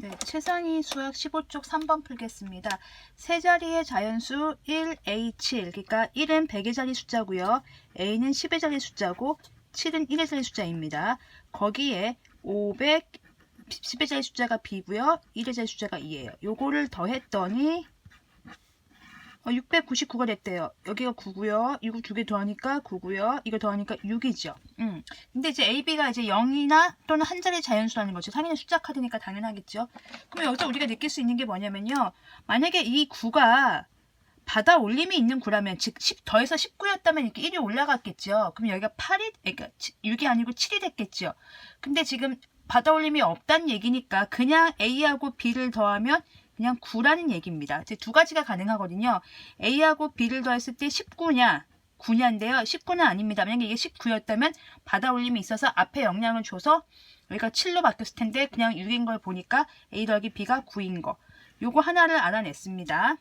네, 최상위 수학 15쪽 3번 풀겠습니다. 세 자리의 자연수 1A7, 그러니까 1은 100의 자리 숫자고요. A는 10의 자리 숫자고 7은 1의 자리 숫자입니다. 거기에 500, 10의 자리 숫자가 B고요. 1의 자리 숫자가 2예요. 요거를 더했더니 어, 699가 됐대요. 여기가 9고요. 이거 두 개 더하니까 9고요. 이거 더하니까 6이죠. 음. 근데 이제 AB가 이제 0이나 또는 한 자리 자연수라는 거죠. 상위는 숫자 카드니까 당연하겠죠. 그럼 여기서 우리가 느낄 수 있는 게 뭐냐면요. 만약에 이 9가 바다 올림이 있는 구라면 즉 10 더해서 19였다면 이렇게 1이 올라갔겠죠. 그럼 여기가 8이 그러니까 6이 아니고 7이 됐겠죠. 근데 지금 바다 올림이 없다는 얘기니까 그냥 A하고 B를 더하면 그냥 9라는 얘기입니다. 이제 두 가지가 가능하거든요. A하고 B를 더했을 때 19냐, 9냐인데요. 19는 아닙니다. 만약에 이게 19였다면 바다 올림이 있어서 앞에 영향을 줘서 여기가 7로 바뀌었을 텐데 그냥 6인 걸 보니까 A 더하기 B가 9인 거. 요거 하나를 알아냈습니다.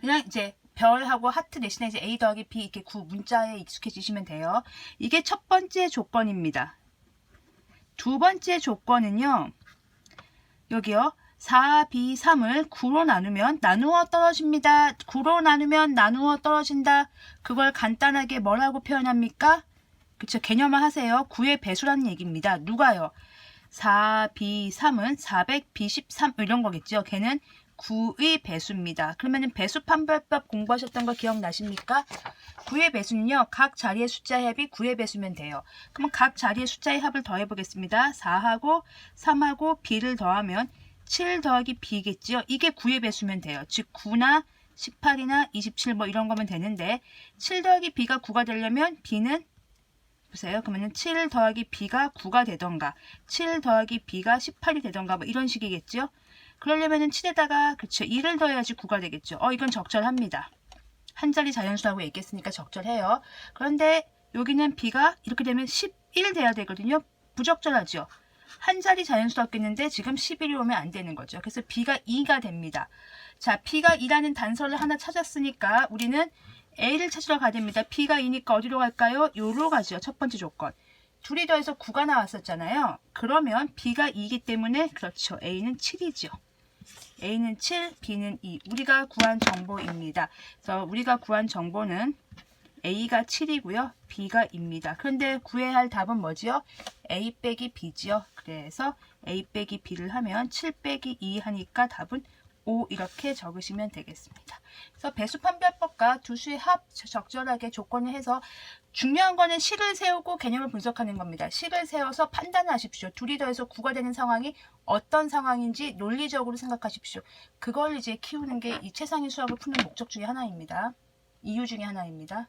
그냥 이제 별하고 하트 대신에 이제 A 더하기 B 이렇게 9 문자에 익숙해지시면 돼요. 이게 첫 번째 조건입니다. 두 번째 조건은요. 여기요. 4, B, 3을 9로 나누면 나누어 떨어집니다. 9로 나누면 나누어 떨어진다. 그걸 간단하게 뭐라고 표현합니까? 그쵸. 개념화 하세요. 9의 배수라는 얘기입니다. 누가요? 4, B, 3은 400, B, 13 이런 거겠죠. 걔는 9의 배수입니다. 그러면 배수 판별법 공부하셨던 거 기억나십니까? 9의 배수는요. 각 자리의 숫자의 합이 9의 배수면 돼요. 그러면 각 자리의 숫자의 합을 더해보겠습니다. 4하고 3하고 B를 더하면 7 더하기 B겠죠. 이게 9의 배수면 돼요. 즉 9나 18이나 27 뭐 이런 거면 되는데 7 더하기 B가 9가 되려면 B는 보세요. 그러면 7 더하기 B가 9가 되던가 7 더하기 B가 18이 되던가 뭐 이런 식이겠죠. 그러려면은 7에다가 그렇죠. 2를 더해야지 9가 되겠죠. 어 이건 적절합니다. 한 자리 자연수라고 얘기했으니까 적절해요. 그런데 여기는 B가 이렇게 되면 11 돼야 되거든요. 부적절하죠. 한 자리 자연수 없겠는데 지금 11이 오면 안 되는 거죠. 그래서 B가 2가 됩니다. 자, B가 2라는 단서를 하나 찾았으니까 우리는 A를 찾으러 가야 됩니다. B가 2니까 어디로 갈까요? 요로 가죠. 첫 번째 조건. 둘이 더해서 9가 나왔었잖아요. 그러면 B가 2이기 때문에 그렇죠. A는 7이죠. A는 7, B는 2. 우리가 구한 정보입니다. 그래서 우리가 구한 정보는 A가 7이고요. B가 2입니다. 그런데 구해야 할 답은 뭐지요? A 빼기 B지요. 그래서 A 빼기 B를 하면 7 빼기 2 하니까 답은 5 이렇게 적으시면 되겠습니다. 그래서 배수 판별법과 두 수의 합 적절하게 조건을 해서 중요한 거는 식을 세우고 개념을 분석하는 겁니다. 식을 세워서 판단하십시오. 둘이 더해서 9가 되는 상황이 어떤 상황인지 논리적으로 생각하십시오. 그걸 이제 키우는 게 이 최상위 수학을 푸는 목적 중에 하나입니다. 이유 중에 하나입니다.